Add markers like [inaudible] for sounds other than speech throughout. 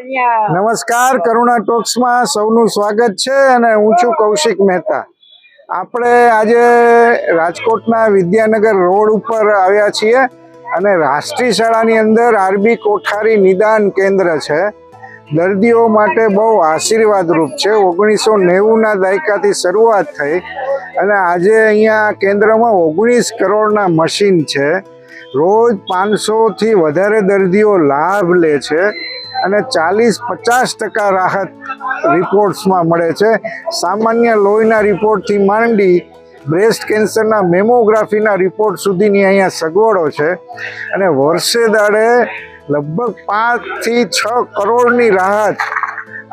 નમસ્કાર, કરુણા ટોક્સમાં સૌનું સ્વાગત છે અને હું છું કૌશિક મહેતા. આપણે આજે રાજકોટના વિદ્યાનગર રોડ ઉપર આવ્યા છીએ અને રાષ્ટ્રીય શાળાની અંદર આરબી કોઠારી નિદાન કેન્દ્ર છે. દર્દીઓ માટે બહુ આશીર્વાદરૂપ છે. ઓગણીસો નેવુંના દાયકાથી શરૂઆત થઈ અને આજે અહીંયા કેન્દ્રમાં ઓગણીસ કરોડના મશીન છે. રોજ પાંચસોથી વધારે દર્દીઓ લાભ લે છે. અને ચાલીસ પચાસ ટકા રાહત રિપોર્ટ્સમાં મળે છે. સામાન્ય લોહીના રિપોર્ટથી માંડી બ્રેસ્ટ કેન્સરના મેમોગ્રાફીના રિપોર્ટ સુધીની અહીંયા સગવડો છે. અને વર્ષે દાડે લગભગ પાંચથી છ કરોડની રાહત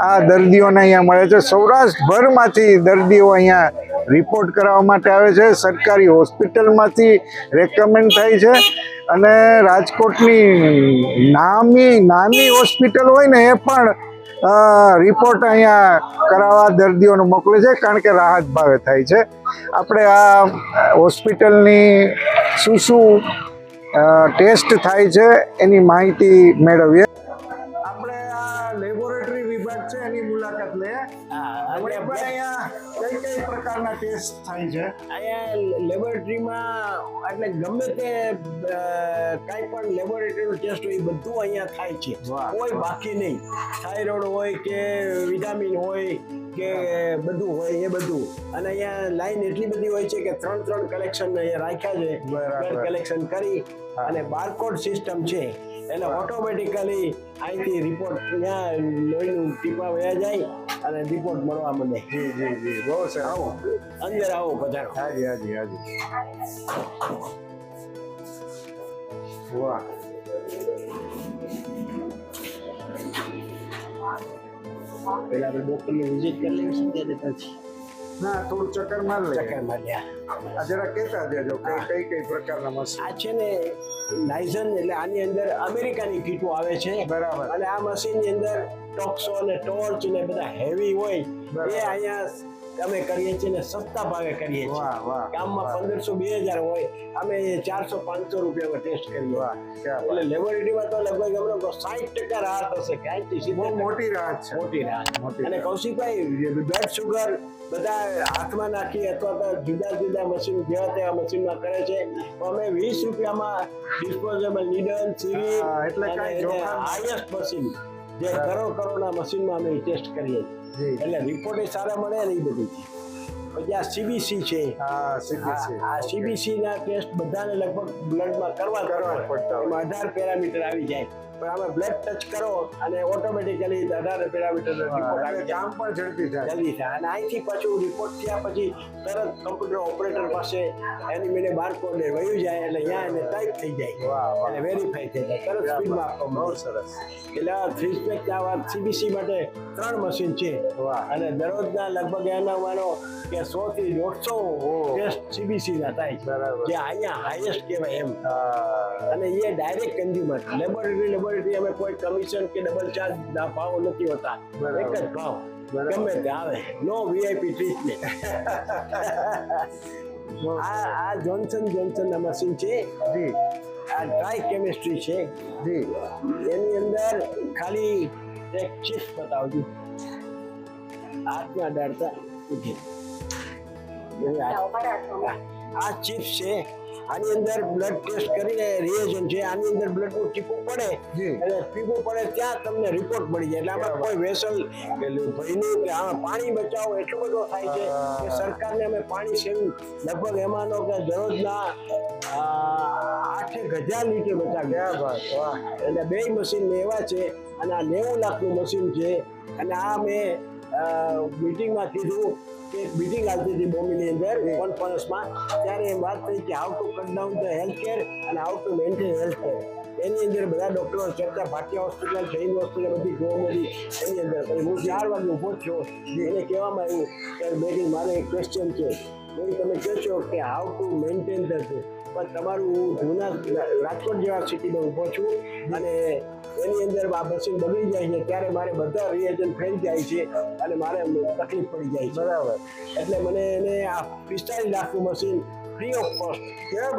આ દર્દીઓને અહીંયા મળે છે. સૌરાષ્ટ્રભરમાંથી દર્દીઓ અહીંયા રિપોર્ટ કરાવવા માટે આવે છે. સરકારી હોસ્પિટલમાંથી રેકમેન્ડ થાય છે. અને રાજકોટની નામી, નાની હોસ્પિટલ હોય ને એ પણ રિપોર્ટ અહીંયા કરાવવા દર્દીઓને મોકલે છે, કારણ કે રાહત ભાવે થાય છે. આપણે આ હોસ્પિટલની શું શું ટેસ્ટ થાય છે, એની માહિતી મેળવીએ. ટેસ્ટ થાય છે. અહીંયા લેબોરેટરીમાં એટલે ગમે તે કાંઈ પણ લેબોરેટરીનો ટેસ્ટ હોય એ બધું અહીંયા થાય છે. કોઈ બાકી નહીં. થાઇરોઇડ હોય કે વિટામિન હોય કે બધું હોય એ બધું. અને અહીંયા લાઈન એટલી બધી હોય છે કે ત્રણ ત્રણ કલેક્શન અહીંયા રાખ્યા છે. કલેક્શન કરી અને બારકોડ સિસ્ટમ છે. એટલે ઓટોમેટિકલી અહીંથી રિપોર્ટ ત્યાં લોહીનું ટીપા વયા જાય અને રિપોર્ટ મળવા મને જી જી જી. બહુ સરસ. આવો. અંદર આવો પધારો હાજી હાજી હાજી. વાહ. પેલા આપણે ડોક્ટરની વિઝિટ કરી લેવી છે ત્યારે પછી. ના થોડું ચક્કર માર લે ચક્કર માર્યા આ જરા કહેતા દેજો કઈ કઈ કઈ પ્રકારના મશીન આ છે ને નાઇઝન એટલે આની અંદર અમેરિકાની કીટો આવે છે બરાબર. અને આ મશીનની અંદર ટોક્સો ને ટોર્ચ ને બધા હેવી હોય. એ અહીંયા અમે કરીએ છીએ ને સસ્તા ભાવે કરીએ છીએ. ગામમાં પંદરસો બે હજાર હોય અમે ચારસો પાંચસો રૂપિયામાં ટેસ્ટ કરીએ. એટલે લેબોરેટરીમાં તો લગભગ અમને સાઠ ટકા રાહત હશે કે આઠથી બહુ મોટી રાહત છે. મોટી રાહત. અને કૌશિકભાઈ બ્લડ શુગર બધા હાથમાં નાખી અથવા તો જુદા જુદા મશીન જેવા તેવા મશીનમાં કરે છે તો અમે વીસ રૂપિયામાં ડિસ્પોઝેબલ નીડલ સીરી એટલે હાઈએસ્ટ મશીન જે. કરોડ કરોડના મશીનમાં અમે ટેસ્ટ કરીએ જી એટલે રિપોર્ટ સારા મળે ને એ બધું. પછી આ સીબીસી છે. આ સીબીસી ના ટેસ્ટ બધાને લગભગ બ્લડમાં કરવા કરવા પડતા એમાં અઢાર પેરામીટર આવી જાય. આમાં બ્લડ ટચ કરો અને ઓટોમેટિકલી અઢાર પેરામીટર કામ પણ ઝડપી થાય. જલ્દી થાય. અને અહીંથી પાછું રિપોર્ટ થયા પછી તરત કમ્પ્યુટર ઓપરેટર પાસે એની મેળે બારકોડ વયું જાય એટલે અહીંયા એને ટાઈપ થઈ જાય. અને વેરીફાઈ થઈ જાય. તરત સ્પીડમાં આપવામાં બહુ સરસ. એટલે થ્રી સ્પેક આ સીબીસી માટે ત્રણ મશીન છે. અને દરરોજના લગભગ એના માનો કે સો થી દોઢસો ટેસ્ટ સીબીસી ના થાય બરાબર. જે અહીંયા હાઈએસ્ટ કહેવાય એમ. અને એ ડાયરેક્ટ કન્ઝ્યુમર લેબોરેટરી લેબોરેટરી અમે કોઈ કમિશન કે ડબલ ચાર્જ ના ભાવ નથી હોતા. એક જ ભાવ. ગમે તે આવે. નો વીઆઈપી ટ્રીટમેન્ટ આ આ જોન્સન જોન્સન ના મશીન છે. જી. આ ડ્રાય કેમિસ્ટ્રી છે. જી. એની અંદર ખાલી એક ચીફ બતાવજો. હાથમાં ડરતા ઉઠી આ- આ ચીફ છે. આની અંદર બ્લડ ટેસ્ટ કરીને રિએજન્ટ છે આની અંદર બ્લડનું ટીપું પડે. એટલે ટીપું પડે ત્યાં તમને રિપોર્ટ મળી જાય. એટલે આમાં કોઈ વેસલ ભયનું કે હા પાણી બચાવો એટલો બધો થાય છે કે સરકારને અમે પાણી સેવ્યું લગભગ એમાંનો કે દરરોજના આઠેક હજાર લીટર બચાવ્યા એટલે બે મશીન મેં એવા છે અને આ નેવું લાખનું મશીન છે. અને આ મેં મીટિંગમાં કીધું કે મીટિંગ આવતી હતી બોમ્બેની અંદર કોન્ફરન્સમાં ત્યારે એમ વાત થઈ કે how to cut down the health care અને how to maintain health care એની અંદર બધા ડૉક્ટરો ચર્ચા ભાટિયા હોસ્પિટલ જૈન હોસ્પિટલ બધી જોવા મળી. એની અંદર. હું ચાર વાગે ઊભો જ એને કહેવામાં આવ્યું કે બેગી મારે એક ક્વેશ્ચન છે. એ તમે કહો છો કે હાઉ ટુ મેન્ટેન ધ પણ તમારું હું જૂના રાજકોટ જેવા સિટીમાં ઊભો છું અને એની અંદર આ મશીન બગડી જાય છે ત્યારે મારે બધા રિએજન ફેલ જાય છે અને મારે તકલીફ પડી જાય છે. બરાબર. એટલે મને એને આ પિસ્તાલીસ લાખનું machine free of cost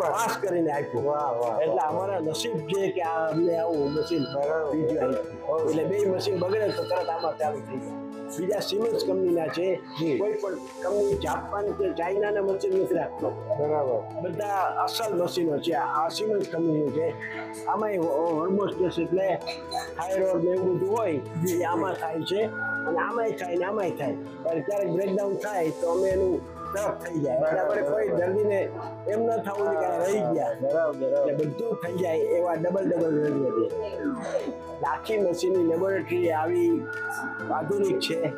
pass કરીને આપ્યું. વાહ વાહ એટલે અમારા નસીબ છે કે આ અમને આવું મશીન. બીજું આપ્યું. એટલે બે મશીન બગડે તો તરત આમાં ચાલુ થઈ જાય. બીજા સિમેન્સ કંપનીના છે. કોઈ પણ કંપની જાપાન કે ચાઇનાના મશીન નથી રાખતો. બરાબર. બધા અસલ મશીનો છે. આ સિમેન્સ કંપનીઓ છે. આમાં ઓલમોસ્ટ એટલે થાઇરોઇડ ને એવું બધું હોય એ આમાં થાય છે. અને આમાંય થાય ને આમાંય થાય. પણ ક્યારેક બ્રેકડાઉન થાય તો અમે એનું તરફ થઈ જાય. એટલે કોઈ દર્દીને એમ ન થવું કે રહી ગયા. બરાબર બધું થઈ જાય એવા ડબલ ડબલ રેડી આખી મશીનની લેબોરેટરી આવી આધુનિક છે.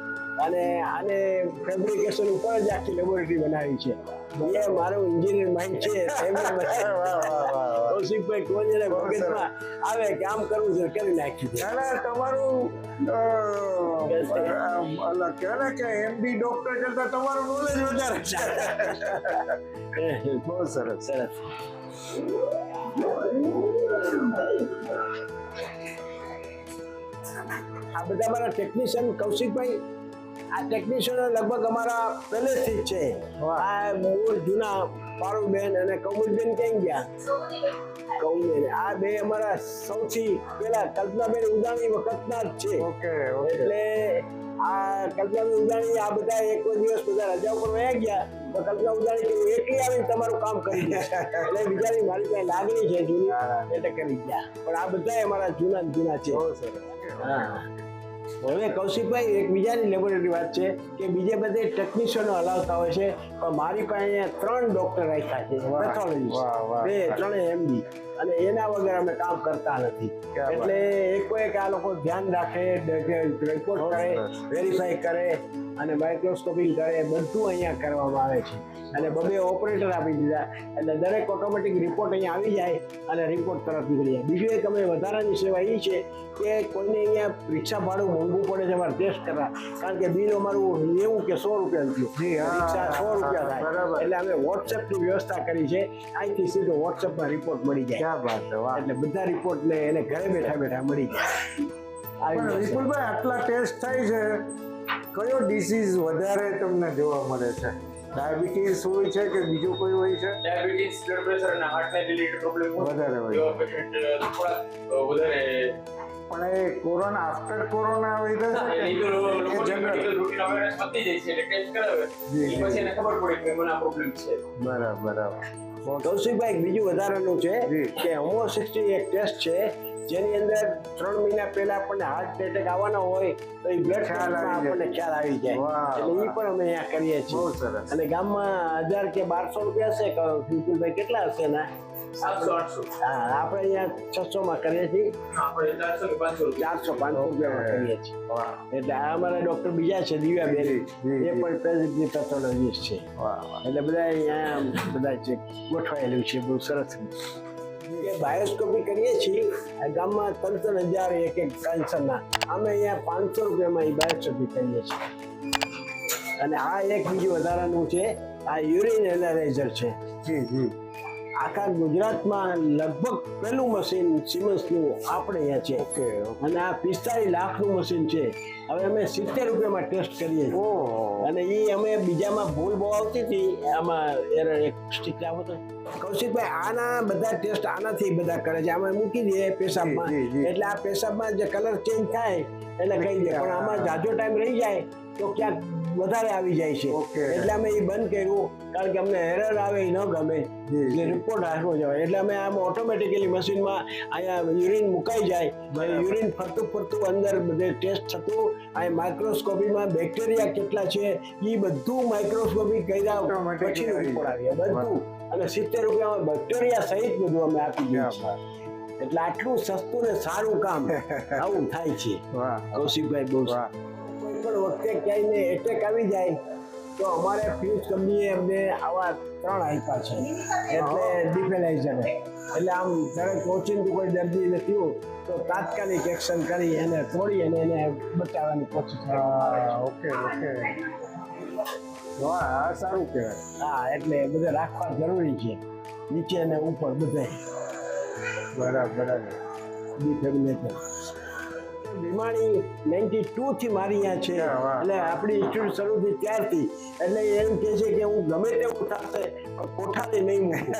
અને આને ફેબ્રિકેશન ઉપર જ આખી લેબોરેટરી બનાવી છે. એ મારું એન્જિનિયર માઇન્ડ છે. [laughs] કૌશિકભાઈ કોઈ એને મગજમાં આવે કે આમ કરવું છે કરી નાખ્યું તમારું કહેવાય કે એમબી ડોક્ટર કરતા તમારું નોલેજ [laughs] વધારે છે. [laughs] [laughs] બહુ સરસ. સરસ. આ બધા મારા ટેકનિશિયન કૌશિકભાઈ આ ટેકનિશિયનો લગભગ અમારા પહેલેથી જ છે. આ મૂળ જૂના પારુબેન અને કૌમુદબેન ક્યાં ગયા? આ બે અમારા સૌથી પહેલા કલ્પનાબેન ઉદાણી વખતના જ છે. Okay okay. એટલે આ કલ્પના ઉદાણી આ બધા એક દિવસ બધા રજા ઉપર વયા ગયા. તો કલ્પના ઉદાણી કે હું એકલી આવીને તમારું કામ કરી એટલે બિચારી મારી પાસે લાગણી છે જૂની. એટલે કરી ગયા. પણ આ બધા અમારા જૂના જૂના છે. હા. હવે કૌશિકભાઈ એક બીજાની લેબોરેટરી વાત છે કે બીજે બધે ટેકનિશિયનો હલાવતા હોય છે પણ મારી પાસે અહીંયા ત્રણ ડોક્ટર રાખ્યા છે પેથોલોજીસ્ટ. બે ત્રણે એમડી અને એના વગર અમે કામ કરતા નથી. એટલે એક એક આ લોકો ધ્યાન રાખે રિપોર્ટ કરે વેરીફાઈ કરે અને માઇક્રોસ્કોપિંગ કરે બધું અહીંયા કરવામાં આવે છે. અને બબે ઓપરેટર આપી દીધા. એટલે દરેક ઓટોમેટિક રિપોર્ટ અહીંયા આવી જાય અને રિપોર્ટ તરત નીકળી જાય. બીજું એક અમે વધારાની સેવા એ છે કે કોઈને અહીંયા રિક્ષા ભાડું મોંઘું પડે છે અમારે ટેસ્ટ કરવા. કારણ કે બિલ અમારું નેવું કે સો રૂપિયા થયું. રિક્ષા સો રૂપિયા થાય. એટલે અમે વોટ્સએપની વ્યવસ્થા કરી છે. અહીંથી સીધો વોટ્સએપમાં રિપોર્ટ મળી જાય. એટલે બધા રિપોર્ટ ને એને ઘરે બેઠા બેઠા મળી જાય. વિપુલભાઈ આટલા ટેસ્ટ થાય છે. કયો ડિસીઝ વધારે તમને જોવા મળે છે? ડાયાબિટીસ હોય છે કે બીજું કોઈ હોય છે? ડાયાબિટીસ બ્લડ પ્રેશર અને હાર્ટને રિલેટેડ પ્રોબ્લેમ વધારે હોય. થોડા વધારે પણ એ કોરોના આફ્ટર કોરોના હોય છે એ લોકોની રૂટીન અવેરનેસ પતી જાય છે એટલે ટેસ્ટ કરાવે. પછી એને ખબર પડે કે મને આ પ્રોબ્લેમ છે. બરાબર બરાબર. કૌશિકભાઈ એક બીજું વધારાનું છે કે હોમો સિક્સટી એક ટેસ્ટ છે જેની અંદર ત્રણ મહિના પહેલા આપણને હાર્ટ એટેક આવવાનો હોય તો એ બ્લડ ખ્યાલ આવી જાય. આપણને ખ્યાલ આવી જાય. એટલે એ પણ અમે અહીંયા કરીએ છીએ. અને ગામમાં હજાર કે બારસો રૂપિયા છે કે વિપુલભાઈ કેટલા હશે ના સાતસો આઠસો. હા આપણે અહીંયા છસો માં કરીએ છીએ. ચારસો કે પાંચસો રૂપિયા. રૂપિયામાં કરીએ છીએ. એટલે આ અમારા ડોક્ટર બીજા છે દિવ્યાબેન. જી, જી, એ. પણ પેથોલોજી પેથોલોજીસ્ટ છે. એટલે બધા અહીંયા બધા છે ગોઠવાયેલું છે બહુ સરસ. કે બાયોસ્કોપી કરીએ છીએ ગામમાં ત્રણ ત્રણ હજાર એક એક કેન્સરના અમે અહીંયા પાંચસો રૂપિયામાં એ બાયોસ્કોપી કરીએ છીએ. અને આ એક બીજું વધારાનું છે આ યુરિન એનાલાઇઝર છે. જી જી આખા ગુજરાતમાં લગભગ પહેલું મશીન સિમન્સનું આપણે અહીંયા છે. અને આ પિસ્તાળીસ લાખનું મશીન છે. હવે અમે સિત્તેર રૂપિયામાં ટેસ્ટ કરીએ અને એ અમે બીજામાં ભૂલ બહુ આવતી હતી આમાં એરર એક સ્ટીક આવો તો કૌશિકભાઈ આના બધા ટેસ્ટ આનાથી બધા કરે છે. આમાં મૂકી દઈએ પેશાબમાં. એટલે આ પેશાબમાં જે કલર ચેન્જ થાય એટલે કહી દે. પણ આમાં જાજો ટાઈમ રહી જાય. તો ક્યાંક વધારે આવી જાય છે. એટલે અમે એ બંધ કર્યું કારણ કે અમને એરર આવે એ ન ગમે. એટલે રિપોર્ટ રાખવો જોઈએ એટલે અમે આમ ઓટોમેટિકલી મશીનમાં અહીંયા યુરિન મુકાઈ જાય. યુરિન ફરતું ફરતું અંદર બધે ટેસ્ટ થતું. અહીં માઇક્રોસ્કોપીમાં બેક્ટેરિયા કેટલા છે એ બધું માઇક્રોસ્કોપી કર્યા દાવ પછી રિપોર્ટ આવ્યા બધું. અને સિત્તેર રૂપિયામાં બેક્ટેરિયા સહિત બધું અમે આપી દઈએ એટલે આટલું સસ્તું ને સારું કામ [laughs] આવું થાય છે. કૌશિકભાઈ બહુ પણ વખતે ક્યાંય એટેક આવી જાય તો અમારે ફ્યુઝ કંપનીએ અમને આવા ત્રણ આપ્યા છે. એટલે ડિપેલાઇઝર એટલે આમ દરેક ઓચિંતું કોઈ દર્દીને થયું તો તાત્કાલિક એક્શન કરી એને તોડી અને એને બચાવવાની કોશિશ કરવામાં હા, ઓકે ઓકે. વાહ આ સારું કહેવાય. હા એટલે બધે રાખવા જરૂરી છે. નીચે અને ઉપર બધે. બરાબર બરાબર. ડિફેબ્રિલેટર ભીમાણી નાઇન્ટી ટુ થી મારી અહીંયા છે. એટલે આપણી ઇન્સ્ટિટ્યૂટ શરૂ થઈ ત્યારથી. એટલે એમ કે છે કે હું ગમે તેવું થશે પણ નહીં મૂકું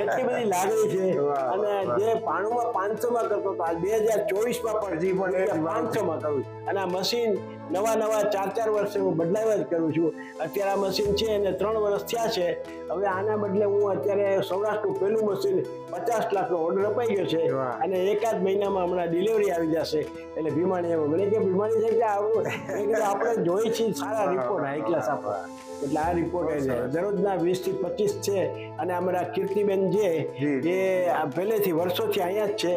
એટલી બધી લાગણી છે. અને જે પાણુમાં પાંચસો માં કરતો હતો બે હજાર ચોવીસમાં પણ હજી પણ પાંચસો માં કરું અને આ મશીન નવા નવા ચાર ચાર વર્ષે હું બદલાવ્યા જ કરું છું. અત્યારે આ મશીન છે એને ત્રણ વર્ષ થયા છે. હવે આના બદલે હું અત્યારે સૌરાષ્ટ્રનું પહેલું મશીન પચાસ લાખનો ઓર્ડર અપાઈ ગયો છે અને એકાદ મહિનામાં હમણાં ડિલિવરી આવી જશે. એટલે ભીમાણી એમ મને કે ભીમાણી છે કે આવું? [laughs] આપણે જોઈએ છીએ સારા રિપોર્ટ હાઈ ક્લાસ આપણા. એટલે આ રિપોર્ટ છે દરરોજના વીસથી પચીસ છે અને અમારા કીર્તિબેન છે એ પહેલેથી વર્ષોથી અહીંયા જ છે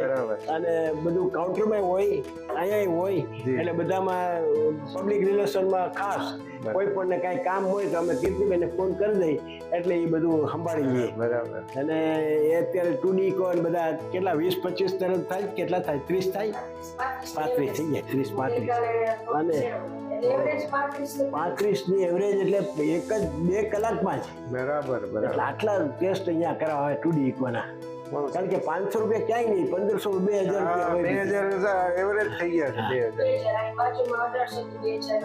અને બધું કાઉન્ટરમાં હોય અહીંયા હોય એટલે બધામાં પબ્લિક રિલેશનમાં ખાસ કોઈ પણ કાંઈ કામ હોય તો અમે કીર્તિબેનને ફોન કરી દઈ એટલે એ બધું સંભાળી લઈએ. બરાબર. અને એ અત્યારે ટુડી કોન બધા કેટલા વીસ પચીસ તરફ થાય કેટલા થાય? ત્રીસ થાય? પાંત્રીસ થઈ જાય ત્રીસ પાંત્રીસ. અને પાંત્રીસની એવરેજ એટલે એક જ બે કલાકમાં જ. બરાબર બરાબર. આટલા ટેસ્ટ અહીંયા કરાવવા ટુ ટુડી ઇકોના કારણ કે પાંચસો રૂપિયા ક્યાંય નહીં પંદરસો બે હજાર બે હોય. હજાર એવરેજ થઈ ગયા છે બે હજાર.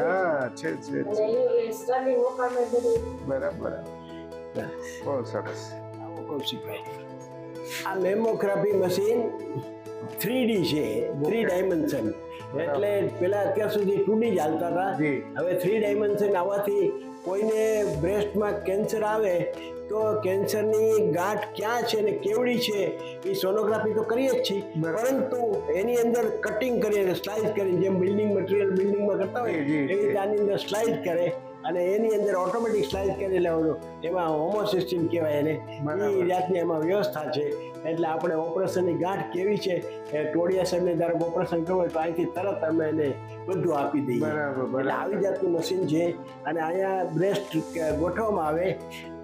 હા છે. બરાબર. બહુ સરસ. કૌશિકભાઈ. આ મેમોગ્રાફી મશીન થ્રી ડી છે થ્રી ડાયમેન્શન. એટલે પેલા અત્યાર સુધી ટુ ડી ચાલતા હતા. હવે થ્રી ડાયમેન્શન આવવાથી કોઈને બ્રેસ્ટમાં કેન્સર આવે તો કેન્સરની ગાંઠ ક્યાં છે ને કેવડી છે એ સોનોગ્રાફી તો કરીએ જ છીએ. પરંતુ એની અંદર કટિંગ કરીને સ્લાઇસ કરીને જેમ બિલ્ડિંગ મટીરિયલ બિલ્ડિંગમાં કરતા હોય એવી રીતે આની અંદર સ્લાઇસ કરે અને એની અંદર ઓટોમેટિક સ્લાઇસ કરી લેવાનું એમાં હોમો સિસ્ટમ કહેવાય એને. એ જાતની એમાં વ્યવસ્થા છે. એટલે આપણે ઓપરેશનની ગાંઠ કેવી છે એ ટોળિયા સાહેબને ધારો ઓપરેશન કરવું હોય તો અહીંથી તરત અમે એને બધું આપી દઈએ. બરાબર. એટલે આવી જાતનું મશીન છે અને અહીંયા બ્રેસ્ટ ગોઠવવામાં આવે.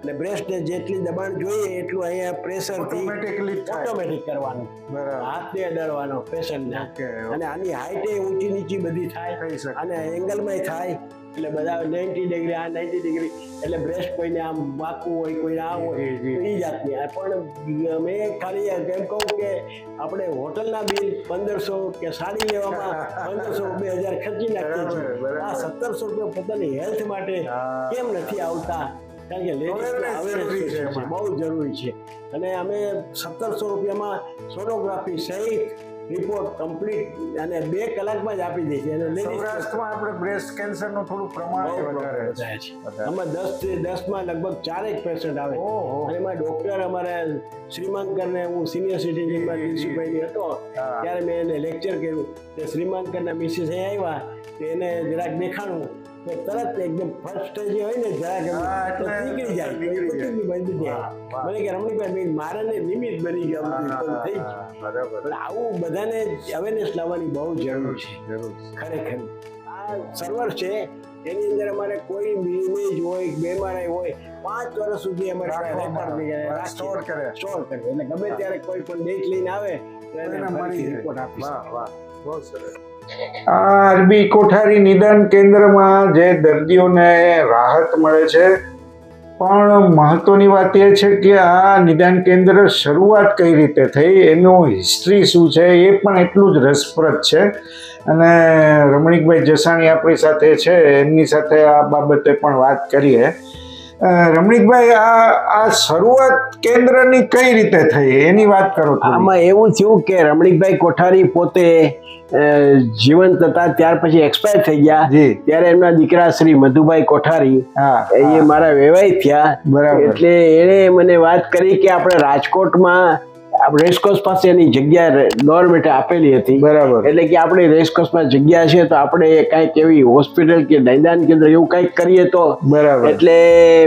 અને બ્રેસ્ટને જેટલી દબાણ જોઈએ એટલું અહીંયા પ્રેશરથી ઓટોમેટિકલી ઓટોમેટિક કરવાનું. બરાબર. હાથને અડાડવાનો ઓકે. અને આની હાઈટે ઊંચી નીચી બધી થાય અને એંગલમાંય થાય. એટલે બધા નાઇન્ટી ડિગ્રી આ નાઇન્ટી ડિગ્રી એટલે બ્રેસ્ટ કોઈને આમ વાંકવું હોય કોઈને આ હોય એ જાતની. પણ મેં ખાલી એમ કહું કે આપણે હોટલના બિલ પંદરસો કે સાડી લેવામાં [laughs] પંદરસો બે હજાર ખર્ચી નાખીએ છીએ. આ સત્તરસો રૂપિયા પોતાની હેલ્થ માટે કેમ નથી આવતા? કારણ કે લેડીઝ બહુ જરૂરી છે. અને અમે સત્તરસો રૂપિયામાં સોનોગ્રાફી સહિત રિપોર્ટ કમ્પ્લીટ અને બે કલાકમાં જ આપી દે છે અને સૌરાષ્ટ્રમાં આપણે બ્રેસ્ટ કેન્સરનું થોડું પ્રમાણ વધારે છે. અમે. આમાં દસથી દસમાં લગભગ ચારેક પેશન્ટ આવે. અને એમાં ડૉક્ટર અમારે શ્રીમાંકરને હું સિનિયર સિટીઝનમાં જી. હતો. ત્યારે મેં એને લેક્ચર કર્યું. તે શ્રીમાંકરના મિસિસ અહીં આવ્યા. એને જરાક દેખાણું તો તરત એકદમ ફર્સ્ટ જે હોય ને એટલે નીકળી જાય નીકળી બંધ જાય. મને કે રમણીભાઈ મારે ને નિમિત્ત બની ગયા થઈ બરાબર. આવું બધાને અવેરનેસ લાવવાની બહુ જરૂર છે. ખરેખર. આ સર્વર છે એની અંદર અમારે કોઈ ઇમેજ હોય બીમારી હોય પાંચ વર્ષ સુધી અમારે. રાખવામાં સ્ટોર કરે. સ્ટોર કરે. એટલે ગમે ત્યારે કોઈ પણ ડેટ લઈને આવે તો એને. રિપોર્ટ આપી વાહ, વાહ. બહુ સરસ. આ અરબી કોઠારી નિદાન કેન્દ્રમાં જે દર્દીઓને રાહત મળે છે, પણ મહત્વની વાત એ છે કે આ નિદાન કેન્દ્ર શરૂઆત કઈ રીતે થઈ, એનું હિસ્ટ્રી શું છે, એ પણ એટલું જ રસપ્રદ છે. અને રમણીકભાઈ જસાણી આપણી સાથે છે, એમની સાથે આ બાબતે પણ વાત કરીએ. રમણીકભાઈ આ આ શરૂઆત કેન્દ્રની કઈ રીતે થઈ? એની વાત કરો આમાં એવું થયું કે રમણીકભાઈ કોઠારી પોતે જીવંત હતા ત્યાર પછી એક્સપાયર થઈ ગયા. ત્યારે એમના દીકરા શ્રી મધુભાઈ કોઠારી હા એ મારા વેવાય થયા. બરાબર. એટલે એણે મને વાત કરી કે આપણે રાજકોટમાં રેસકોર્સ પાસે એની જગ્યા ગવર્મેન્ટે આપેલી હતી. બરાબર. એટલે કે આપણે રેસકોર્સમાં જગ્યા છે તો આપણે કાંઈક એવી હોસ્પિટલ કે નિદાન કેન્દ્ર એવું કંઈક કરીએ તો. બરાબર. એટલે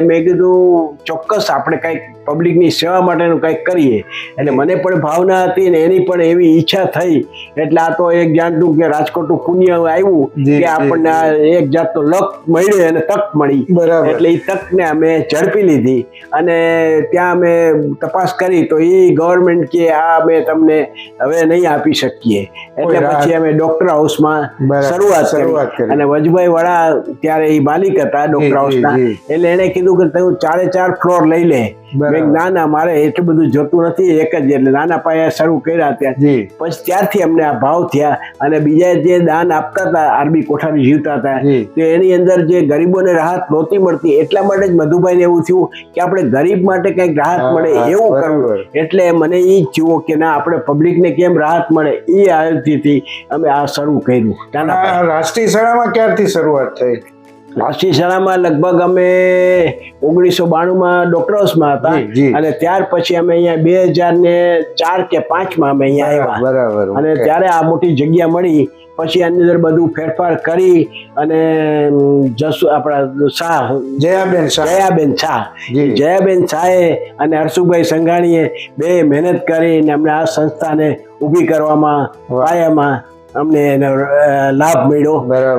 મેં કીધું ચોક્કસ આપણે કંઈક પબ્લિકની સેવા માટેનું કંઈક કરીએ. એટલે મને પણ ભાવના હતી ને એની પણ એવી ઈચ્છા થઈ. એટલે આ તો એક જાણતું કે રાજકોટનું પુણ્ય આવ્યું કે આપણને આ એક જાતનો લક મળ્યો અને તક મળી. બરાબર. એટલે એ તકને અમે ઝડપી લીધી. અને ત્યાં અમે તપાસ કરી તો એ ગવર્મેન્ટ કે આ અમે તમને હવે નહીં આપી શકીએ એટલે. પછી અમે ડોક્ટર હાઉસમાં શરૂઆત શરૂઆત કરી. અને વજભાઈ વાળા ત્યારે એ માલિક હતા ડોક્ટર હાઉસના. એટલે એણે કીધું કે તું ચારે ચાર ફ્લોર લઈ લે ના ના મારે એટલું બધું જોતું નથી એક જ એટલે નાના પાયે શરૂ કર્યા ત્યાં. પછી ત્યારથી અમને આ ભાવ થયા અને બીજા જે દાન આપતા હતા આરબી કોઠારી જીવતા હતા તો એની અંદર જે ગરીબોને રાહત નહોતી મળતી એટલા માટે જ મધુભાઈને એવું થયું કે આપણે ગરીબ માટે કંઈક રાહત મળે એવું. કરવું. એટલે મને એ જ થયું કે ના આપણે પબ્લિકને કેમ રાહત મળે એ આયોજથી અમે આ શરૂ કર્યું રાષ્ટ્રીય શાળામાં ક્યારથી શરૂઆત થઈ? શાળામાં લગભગ અમે ઓગણીસો બાણુંમાં ડોક્ટર હાઉસમાં હતા. અને ત્યાર પછી અમે અહીંયા બે હજાર ને ચાર કે પાંચમાં અમે અહીંયા આવ્યા. બરાબર અને ત્યારે આ મોટી જગ્યા મળી. પછી આની અંદર બધું ફેરફાર કરી અને જસુ આપણા શાહ જયાબેન શાહ. જયાબેન શાહ. જયાબેન શાહે અને હર્ષુભાઈ સંઘાણીએ બે મહેનત કરીને અમને આ સંસ્થાને ઊભી કરવામાં. પાયામાં અમને એનો લાભ મળ્યો.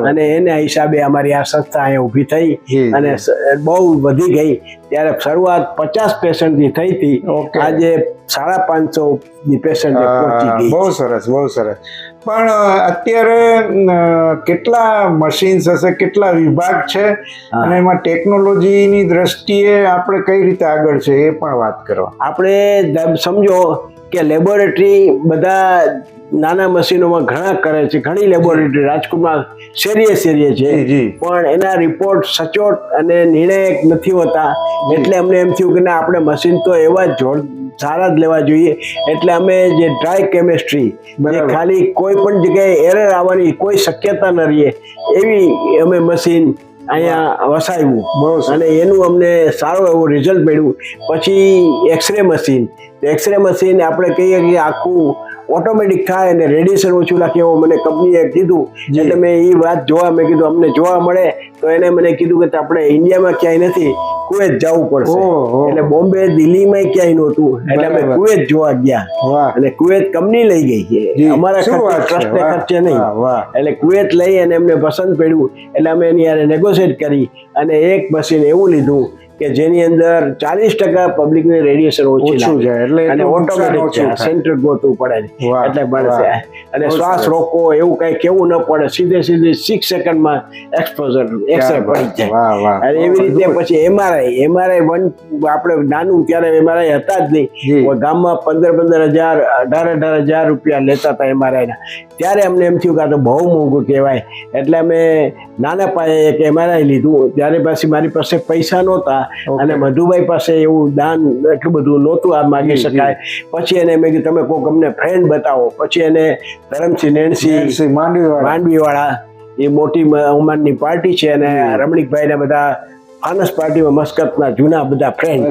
અને એના હિસાબે અમારી આ સંસ્થા અહીંયા ઊભી થઈ અને બહુ વધી ગઈ. ત્યારે શરૂઆત પચાસ પેશન્ટની થઈ હતી. આજે સાડા પાંચસો ની પેશન્ટ બહુ સરસ બહુ સરસ. પણ અત્યારે કેટલા મશીન્સ હશે કેટલા વિભાગ છે? અને એમાં ટેકનોલોજીની દ્રષ્ટિએ આપણે કઈ રીતે આગળ છે એ પણ વાત કરો. આપણે સમજો કે લેબોરેટરી બધા નાના મશીનોમાં ઘણા કરે છે. ઘણી લેબોરેટરી રાજકોટમાં શેરીએ શેરીએ છે. પણ એના રિપોર્ટ સચોટ અને નિર્ણાયક નથી હોતા. એટલે અમને એમ થયું કે ના આપણે મશીન તો એવા જ જોડ સારા જ લેવા જોઈએ. એટલે અમે જે ડ્રાય કેમેસ્ટ્રી જે ખાલી કોઈ પણ જગ્યાએ એરર આવવાની કોઈ શક્યતા ન રહીએ એવી અમે મશીન અહીંયા વસાવ્યું. અને એનું અમને સારું એવું રિઝલ્ટ મળ્યું. પછી એક્સરે મશીન એક્સરે મશીન આપણે કહીએ કે આખું ઓટોમેટિક થાય અને રેડિયેશન ઓછું લાગે એવું મને કંપનીએ કીધું. એટલે મેં એ વાત જોવા મેં કીધું અમને જોવા મળે. તો એને મને કીધું કે આપણે ઇન્ડિયામાં ક્યાંય નથી કુવેત જવું પડશે. એટલે બોમ્બે દિલ્હીમાં ક્યાંય નહોતું એટલે અમે કુવેત જોવા ગયા. અને કુવેત કંપની લઈ ગઈ છે. અમારા ટ્રસ્ટને ખર્ચે નહીં. એટલે કુવેત લઈ અને એમને પસંદ પડ્યું. એટલે અમે એની યારે નેગોશિએટ કરી અને એક મશીન એવું લીધું કે જેની અંદર ચાલીસ ટકા પબ્લિકને રેડિયેશન ઓછું છે એટલે અને ઓટોમેટિક છે સેન્ટર ગોતવું પડે એટલે મળશે અને શ્વાસ. રોકો એવું કઈ કેવું ન પડે. સીધે સીધે સિક્સ સેકન્ડમાં એક્સપોઝર એક્સરે પડી જાય. અને એવી રીતે પછી એમઆરઆઈ એમઆરઆઈ વન આપણે નાનું ત્યારે એમઆરઆઈ હતા જ. નહીં. ગામમાં પંદર પંદર હજાર અઢાર અઢાર હજાર રૂપિયા લેતા હતા એમઆરઆઈ ના. ત્યારે અમને એમ થયું કે આ તો બહુ મોંઘું કહેવાય. એટલે અમે નાના પાયે એક એમઆરઆઈ લીધું. ત્યારે પછી મારી પાસે પૈસા નહોતા. અને મધુભાઈ પાસે એવું દાન એટલું બધું નહોતું આ માગી. શકાય. પછી એને મેં કીધું તમે કોઈક અમને ફ્રેન્ડ બતાવો. પછી એને ધરમસિંહ નેણસિંહ માંડવી માંડવીવાળા. માંડવીવાળા એ મોટી અમારની પાર્ટી છે અને રમણીકભાઈ ને બધા ફાનસ પાર્ટીમાં મસ્કતના જૂના બધા ફ્રેન્ડ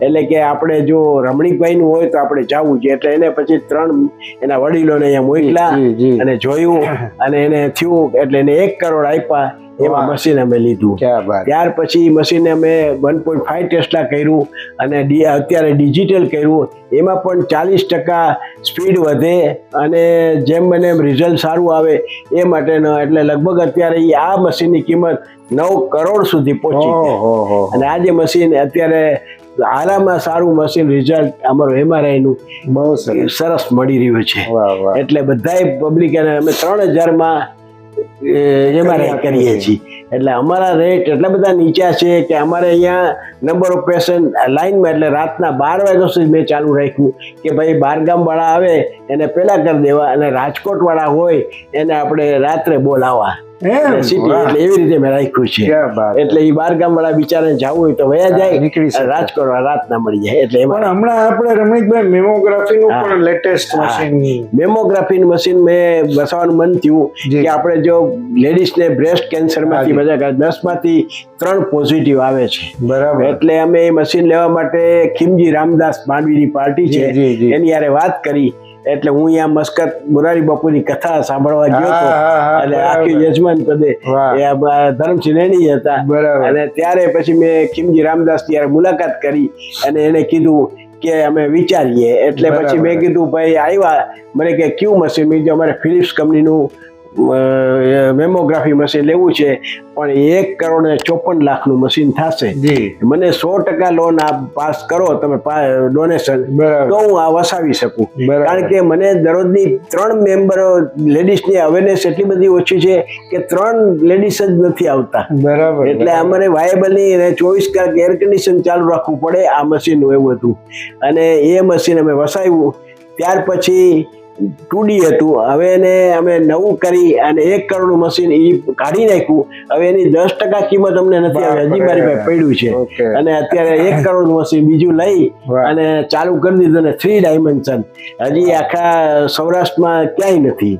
એટલે કે આપણે જો રમણીકભાઈ નું હોય તો આપણે જવું છે. એટલે એને પછી ત્રણ એના વડીલોને અહીંયા મોકલા. અને જોયું [laughs] અને એને થયું એટલે એને એક કરોડ આપ્યા. એમાં મશીન અમે લીધું. ત્યાર પછી મશીન અમે વન પોઈન્ટ ફાઈવ ટેસ્લા કર્યું અને ડી- અત્યારે ડિજિટલ કર્યું. એમાં પણ ચાલીસ ટકા સ્પીડ વધે અને જેમ બને એમ રિઝલ્ટ સારું આવે એ માટેનો એટલે લગભગ અત્યારે આ મશીનની કિંમત નવ કરોડ સુધી પહોંચી અને આ જે મશીન અત્યારે આરામાં સારું મશીન રિઝલ્ટ અમારું એમઆરઆઈનું બહુ સરસ. સરસ મળી રહ્યું છે. એટલે બધાય પબ્લિક અને અમે ત્રણ હજારમાં એમઆરઆઈ કરીએ છીએ. એટલે અમારા રેટ એટલા બધા નીચા છે કે અમારે અહીંયા નંબર ઓફ પેશન્ટ લાઇનમાં એટલે રાતના બાર વાગ્યા સુધી મેં ચાલુ રાખ્યું કે ભાઈ બારગામ વાળા આવે એને પહેલાં કરી દેવા અને રાજકોટ વાળા હોય એને આપણે રાત્રે બોલાવવા. એવી રીતે મેં રાખ્યું છે. એટલે એ બારગામ વાળા બિચારાને જવું હોય તો વયા જાય નીકળી રાજકોટ વાળા રાતના મળી જાય. એટલે પણ હમણાં આપણે રમણીકભાઈ મેમોગ્રાફી નું પણ લેટેસ્ટ. મશીન મેમોગ્રાફી મશીન મેં વસાવાનું મન થયું. કે આપણે જો લેડીઝને બ્રેસ્ટ કેન્સરમાંથી બધા દસમાંથી ત્રણ પોઝિટિવ આવે છે. બરાબર. એટલે અમે એ મશીન લેવા માટે ખીમજી રામદાસ માંડવીની પાર્ટી છે. એની યારે વાત કરી. એટલે હું અહીંયા મસ્કત મોરારી બાપુની કથા સાંભળવા ગયો હતો. બરાબર. આખી યજમાન પદે એ ધરમસિંહ રેણી હતા. અને ત્યારે પછી મેં ખીમજી રામદાસ ત્યારે મુલાકાત કરી અને એને કીધું કે અમે વિચારીએ. એટલે પછી મેં કીધું ભાઈ આવ્યા. મને કે ક્યુ મશીન? મેં અમારે ફિલિપ્સ કંપનીનું મેમોગ્રાફી મશીન લેવું છે પણ એક કરોડ ને ચોપન લાખનું મશીન થશે. મને સો ટકા લોન આપ પાસ કરો તમે ડોનેશન. તો હું આ વસાવી શકું. કારણ કે મને દરરોજની ત્રણ મેમ્બરો લેડીઝની અવેરનેસ એટલી બધી ઓછી છે કે ત્રણ લેડીઝ જ નથી આવતા. બરાબર એટલે અમારે વાયેબલ નહીં અને ચોવીસ કલાક એર કન્ડિશન ચાલુ રાખવું પડે આ મશીનનું એવું હતું. અને એ મશીન અમે વસાવ્યું. ત્યાર પછી ટુડી હતું. હવે એને અમે નવું કરી અને એક કરોડનું મશીન એ કાઢી નાખ્યું. હવે એની દસ ટકા કિંમત અમને નથી આવી. હજી મારી પાસે પડ્યું છે. અને અત્યારે એક કરોડનું મશીન બીજું લઈ અને ચાલુ કરી દીધું ને થ્રી ડાયમેન્શન હજી આખા સૌરાષ્ટ્રમાં ક્યાંય નથી.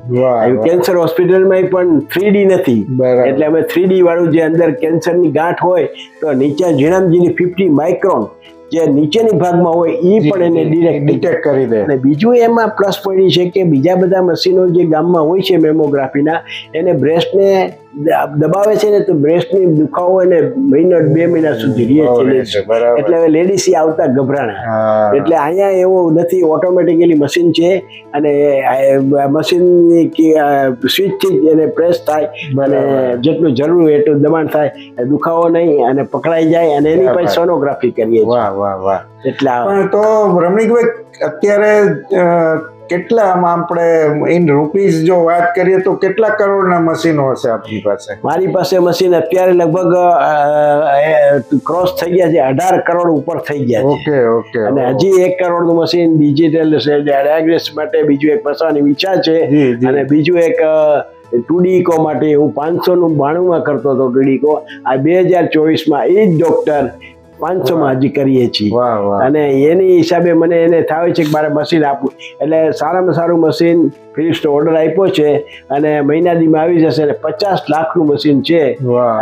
કેન્સર હોસ્પિટલમાં પણ થ્રી ડી નથી. એટલે અમે થ્રી ડી વાળું જે અંદર કેન્સરની ગાંઠ હોય તો નીચે જીણામજીની ફિફ્ટી માઇક્રોન જે નીચેની ભાગમાં હોય એ પણ એને ડિરેક્ટ ડિટેક્ટ કરી દે. અને બીજું એમાં પ્લસ પોઈન્ટ છે કે બીજા બધા મશીનો જે ગામમાં હોય છે મેમોગ્રાફીના એને બ્રેસ્ટને દબાવે છે ને તો બ્રેસ્ટની દુખાવો એને મહિનો બે મહિના સુધી રહે છે. એટલે હવે લેડીઝ આવતા ગભરાણા. એટલે અહીંયા એવું નથી ઓટોમેટિકલી મશીન છે અને મશીનની સ્વિચથી એને પ્રેસ થાય અને જેટલું જરૂર હોય એટલું દબાણ થાય. દુખાવો નહીં અને પકડાઈ જાય અને એની. પછી સોનોગ્રાફી કરીએ વાહ વાહ વાહ. એટલે તો રમણીકભાઈ અત્યારે અ, કેટલા આમાં આપણે ઇન રૂપીઝ જો વાત કરીએ તો કેટલા કરોડના મશીનો હશે આપની પાસે? મારી પાસે મશીન અત્યારે લગભગ ક્રોસ થઈ ગયા છે અઢાર કરોડ ઉપર થઈ ગયા છે. Okay okay. અને હજી એક કરોડનું મશીન ડિજિટલ ડાયાગ્રેસ માટે બીજું એક વસાવાની વિચાર છે. અને બીજું એક ટુડીકો માટે હું પાંચસો નું બાણુંમાં કરતો હતો ટુડીકો આ બે હજાર ચોવીસમાં એ જ ડોક્ટર પાંચસોમાં હજી કરીએ છીએ. અને એની હિસાબે મને એને થાય છે કે મારે મશીન આપવું. એટલે સારામાં સારું મશીન ફિલિપ્સનો ઓર્ડર આપ્યો છે અને મહિના દીમાં આવી જશે અને પચાસ લાખનું મશીન છે.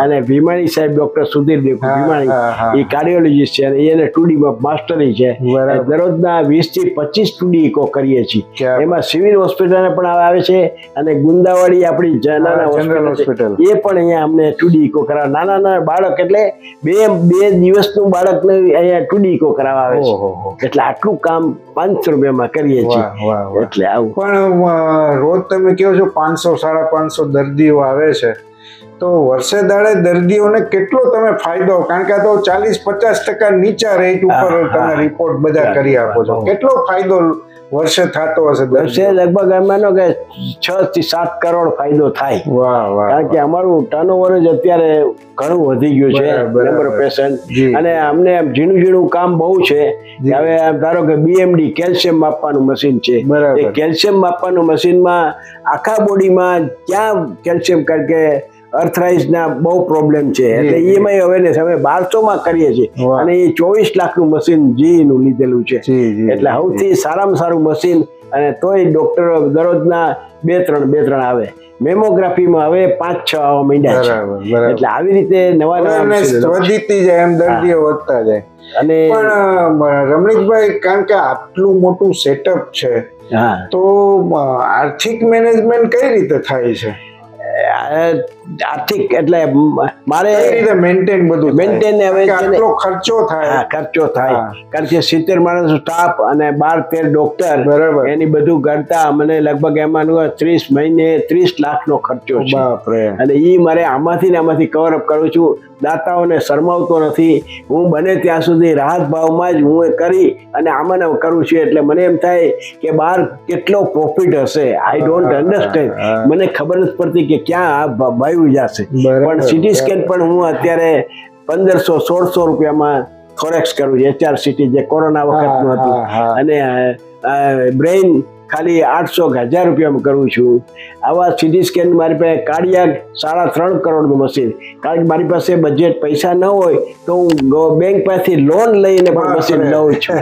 અને ભીમાણી સાહેબ ડોક્ટર સુધીર ભીમાણી એ કાર્ડિયોલોજીસ્ટ છે અને એને ટુડીમાં માસ્ટરી છે. દરરોજના વીસથી પચીસ ટુડી ઇકો કરીએ છીએ. એમાં સિવિલ હોસ્પિટલને પણ આવે છે અને ગુંદાવાડી આપણી નાના હોસ્પિટલ હોસ્પિટલ. એ પણ અહીંયા અમને ટુડી ઇકો કરાવે. નાના નાના બાળક એટલે બે બે દિવસનું બાળકને અહીંયા ટુડી ઇકો કરાવવા આવે છે. એટલે આટલું કામ પાંચસો રૂપિયામાં કરીએ છીએ. એટલે આવું. પણ રોજ તમે કહો છો પાંચસો સાડા પાંચસો દર્દીઓ આવે છે. તો વર્ષે દાડે દર્દીઓને કેટલો તમે ફાયદો? કારણ કે આ તો ચાલીસ પચાસ ટકા નીચા રેટ ઉપર તમે રિપોર્ટ બધા કરી આપો છો. કેટલો ફાયદો વર્ષે થતો હશે વર્ષે લગભગ એમ માનો કે છ થી સાત કરોડ ફાયદો થાય. વાહ વાહ કારણ કે અમારું ટર્નઓવર જ અત્યારે ઘણું વધી ગયું છે. નંબર પેશન્ટ અને અમને ઝીણું ઝીણું કામ બહુ છે. હવે ધારો કે બીએમડી કેલ્શિયમ માપવાનું મશીન છે. બરાબર. એ કેલ્શિયમ માપવાનું મશીનમાં આખા બોડીમાં ક્યાં કેલ્શિયમ કારણ કે અર્થરાઇઝના બહુ પ્રોબ્લેમ છે. એટલે ઈએમઆઈ એમાં અવેરનેસ અમે બારસોમાં કરીએ છીએ. અને એ ચોવીસ લાખનું મશીન જીનું લીધેલું છે. એટલે. સૌથી સારામાં સારું મશીન અને તોય ડોક્ટરો દરરોજના બે ત્રણ બે ત્રણ આવે. મેમોગ્રાફીમાં હવે પાંચ છ આવા માંડ્યા છે. એટલે આવી રીતે નવા નવા વધતી જાય એમ દર્દીઓ વધતા જાય. અને પણ રમણીકભાઈ કારણ કે આટલું મોટું સેટઅપ છે તો આર્થિક મેનેજમેન્ટ કઈ રીતે થાય છે? આર્થિક એટલે મારે રીતે મેન્ટેન બધું મેન્ટેન હવે આટલો ખર્ચો થાય? હા ખર્ચો થાય. કારણ કે સિત્તેર માણસ સ્ટાફ અને બાર તેર ડોક્ટર બરાબર. એની બધું ગણતા મને લગભગ એમાં ત્રીસ મહિને ત્રીસ લાખનો ખર્ચો છે. બાપરે. અને એ મારે આમાંથી ને આમાંથી કવર અપ કરું છું. દાતાઓને શરમાવતો નથી. હું બને ત્યાં સુધી રાહત ભાવમાં જ હું એ કરી અને આમાં ને કરું છું. એટલે મને એમ થાય કે બહાર કેટલો પ્રોફિટ હશે. આઈ ડોન્ટ અન્ડરસ્ટેન્ડ મને ખબર નથી પડતી કે ક્યાં આ ભાવ્યું જશે. પણ સિટી સ્કેન પણ હું અત્યારે પંદરસો સોળસો રૂપિયામાં થોરેક્સ કરું છું એચઆર સિટી જે કોરોના વખતનું હા, હા. હતું અને બ્રેઇન ખાલી આઠસો કે હજાર રૂપિયામાં કરું છું. આવા સિટી સ્કેન મારી પાસે કાર્ડિયાક સાડા ત્રણ કરોડનું મશીન કારણ કે મારી પાસે બજેટ પૈસા ન હોય તો હું બેંક પાસેથી લોન લઈને પણ મશીન લઉં છું.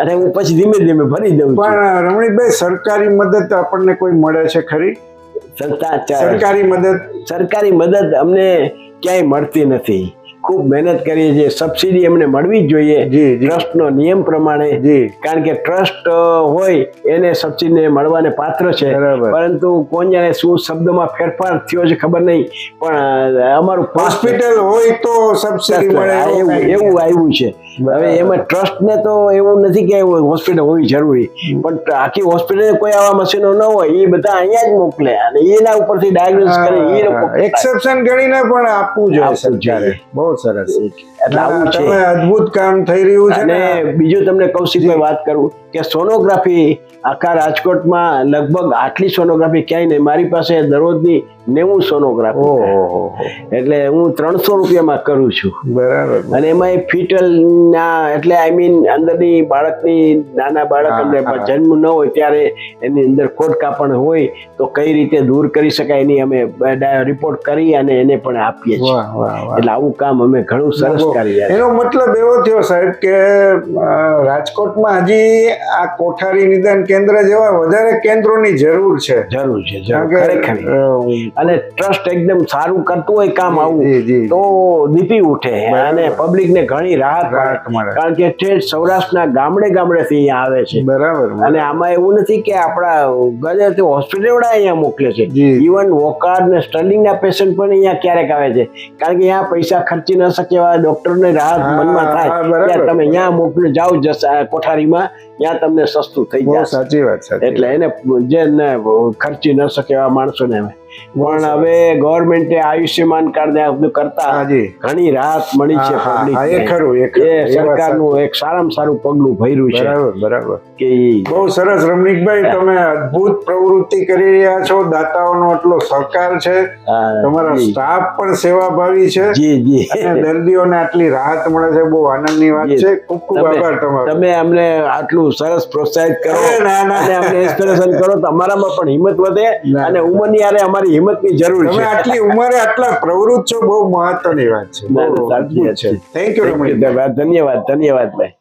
અને હું પછી ધીમે ધીમે ભરી દઉં પણ રમણીભાઈ સરકારી મદદ આપણને કોઈ મળે છે ખરી? સરકારી મદદ સરકારી મદદ અમને ક્યાંય મળતી નથી. ખૂબ મહેનત કરીએ છીએ. સબસિડી અમને મળવી જ જોઈએ. ટ્રસ્ટનો નિયમ પ્રમાણે. જી. કારણ કે ટ્રસ્ટ હોય એને સબસિડી મળવાને પાત્ર છે. પરંતુ કોણ જાણે શું શબ્દમાં ફેરફાર થયો છે ખબર નહીં. પણ અમારું હોસ્પિટલ હોય તો સબસિડી મળે એવું એવું આવ્યું છે. હવે એમાં ટ્રસ્ટ ને તો એવું નથી કે હોસ્પિટલ હોવી જરૂરી. પણ આખી હોસ્પિટલ કોઈ આવા મશીનો ન હોય એ બધા અહીંયા જ મોકલે અને એના ઉપરથી ડાયગ્નોસ કરે એ લોકો એક્સેપ્શન ગણીને પણ આપવું જોઈએ સરકારે. બહુ સરસ. એટલે આવું છે. અદભુત કામ થઈ રહ્યું છે અને બીજું તમને કૌશિકભાઈ વાત કરું. કે સોનોગ્રાફી આખા રાજકોટમાં લગભગ આટલી સોનોગ્રાફી ક્યાંય નહીં. મારી પાસે દરરોજની નેવું સોનોગ્રાફી. એટલે હું ત્રણસો રૂપિયામાં કરું છું. બરાબર. અને એમાં એ ફીટલ ના એટલે આઈ મીન અંદરની બાળકની નાના બાળક અંદર જન્મ ન હોય ત્યારે એની અંદર ખોટ કાપણ હોય તો કઈ રીતે દૂર કરી શકાય એની અમે રિપોર્ટ કરી અને એને પણ આપીએ છીએ. એટલે આવું કામ અમે ઘણું સરસ કરી એનો મતલબ એવો થયો સાહેબ કે રાજકોટમાં હજી આ કોઠારી નિદાન કેન્દ્ર જેવા વધારે કેન્દ્રોની જરૂર છે. જરૂર છે ખરેખર. અને ટ્રસ્ટ એકદમ સારું કરતું હોય કામ આવું. તો દીપી ઉઠે. અને પબ્લિક ને ઘણી રાહત મળે. કારણ કે ઠેઠ સૌરાષ્ટ્રના ગામડે ગામડેથી અહીંયા આવે છે. બરાબર અને આમાં એવું નથી કે આપણા ગજેથી હોસ્પિટલ વાળા અહીંયા મોકલે છે. ઇવન વોકાર ને સ્ટર્લિંગ ના પેશન્ટ પણ અહીંયા ક્યારેક આવે છે. કારણ કે અહીંયા પૈસા ખર્ચી ન શકે એવા ડોક્ટર ને રાહત મનમાં થાય. તમે અહીંયા મોકલી જાઓ કોઠારીમાં. ત્યાં તમને સસ્તું થઈ જાય સાચી વાત એટલે એને જે ખર્ચી ન શકે એવા માણસોને અમે પણ હવે ગવર્મેન્ટે આયુષ્યમાન કાર્ડ ને બધું કરતા ઘણી રાહત મળી છે એ ખરું, એ સરકારનું એક સારામાં સારું પગલું ભર્યું છે. બરાબર બરાબર. કે બહુ સરસ રમણીકભાઈ તમે અદ્ભુત પ્રવૃત્તિ કરી રહ્યા છો. દાતાઓનો એટલો સહકાર છે. તમારા. સ્ટાફ પણ સેવાભાવી છે. જી જી. દર્દીઓને આટલી રાહત મળે છે. બહુ આનંદની વાત છે. ખૂબ ખૂબ આભાર તમારો. તમે અમને આટલું સરસ પ્રોત્સાહિત કરો અરે ના, ના. અને અમને ઇન્સ્પિરેશન કરો તો અમારામાં પણ હિંમત વધે અને ઉંમરની આરે અમારી હિંમતની જરૂર છે. આટલી ઉંમરે આટલા પ્રવૃત્ત છો બહુ મહત્વની વાત છે. બહુ છે. થેન્ક યુ ધન્યવાદ ધન્યવાદ ભાઈ.